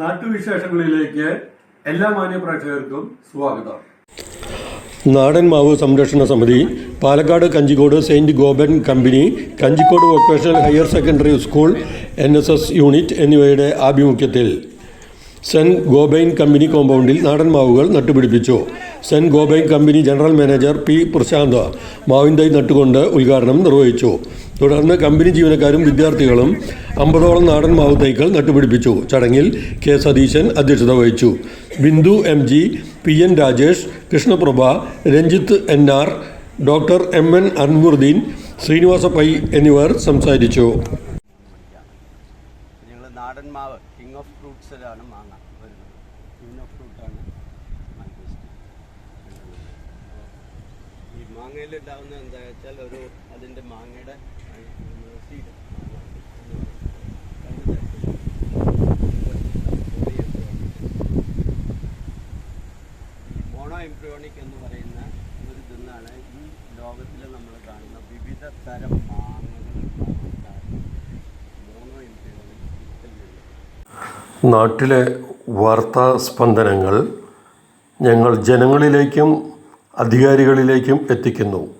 നാട്ടുവിശേഷങ്ങളിലേക്ക് എല്ലാ മാന്യപ്രേക്ഷകർക്കും സ്വാഗതം. നാടൻ മാവ് സംരക്ഷണ സമിതി Palakkad Kanjikode Saint Gobain company Kanjikode vocational higher secondary school N S S unit എന്നിവയുടെ ആഭിമുഖ്യത്തിൽ സെന്റ് ഗോബൈൻ കമ്പനി കോമ്പൗണ്ടിൽ നാടൻ മാവുകൾ നട്ടുപിടിപ്പിച്ചു. Saint Gobain company general manager P Prashanth മാവിൻതൈ നട്ടുകൊണ്ട് ഉദ്ഘാടനം നിർവഹിച്ചു. തുടർന്ന് കമ്പനി ജീവനക്കാരും വിദ്യാർത്ഥികളും അമ്പതോളം നാടൻ മാവ് നട്ടുപിടിപ്പിച്ചു. ചടങ്ങിൽ കെ സതീശൻ അധ്യക്ഷത വഹിച്ചു. Bindu M G P N Rajesh Krishnaprabha Ranjith N R doctor M N Anvaruddeen Srinivasa Pai എന്നിവർ സംസാരിച്ചു. നാടൻ മാവ് കിങ് ഓഫ് ഫ്രൂട്ട്സിലാണ് മാങ്ങ വരുന്നത്. കിങ് ഓഫ് ഫ്രൂട്ടാണ് മാംഗോസ്റ്റ് ഈ മാങ്ങയിൽ ഉണ്ടാവുന്ന എന്താ വെച്ചാൽ ഒരു അതിന്റെ മാങ്ങയുടെ സീഡ് മോണോ എംബ്രിയോണിക് എന്ന് പറയുന്ന ഒരു ഇതെന്നാണ് ഈ ലോകത്തിൽ നമ്മൾ കാണുന്ന വിവിധ തരം നാട്ടിലെ വാർത്താ സ്പന്ദനങ്ങൾ ഞങ്ങൾ ജനങ്ങളിലേക്കും അധികാരികളിലേക്കും എത്തിക്കുന്നു.